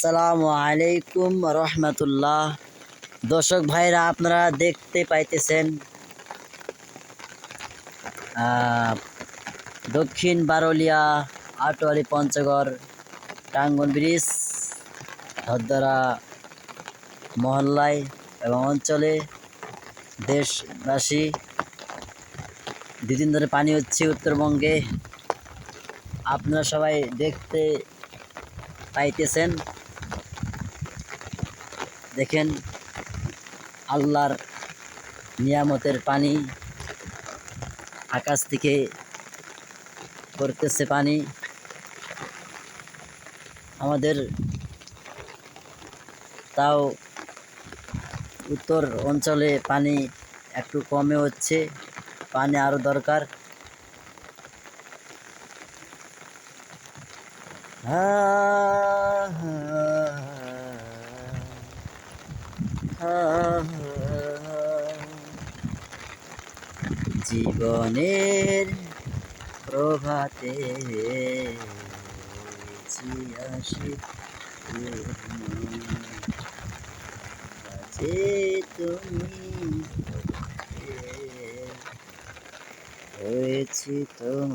আসসালামু আলাইকুম রহমতুল্লাহ। দর্শক ভাইরা, আপনারা দেখতে পাইতেছেন দক্ষিণ বারলিয়া আটোয়ালি পঞ্চগড় টাঙ্গন ব্রিজ ধরদরা মহল্লায় এবং অঞ্চলে দেশবাসী দুদিন ধরে পানি হচ্ছে উত্তরবঙ্গে। আপনারা সবাই দেখতে পাইতেছেন। দেখেন আল্লাহর নিয়ামতের পানি আকাশ থেকে পড়তেছে পানি। আমাদের তাও উত্তর অঞ্চলে পানি একটু কমে হচ্ছে, পানি আরও দরকার। জীবনের প্রভাতে আসি তুমি হয়েছি তোমার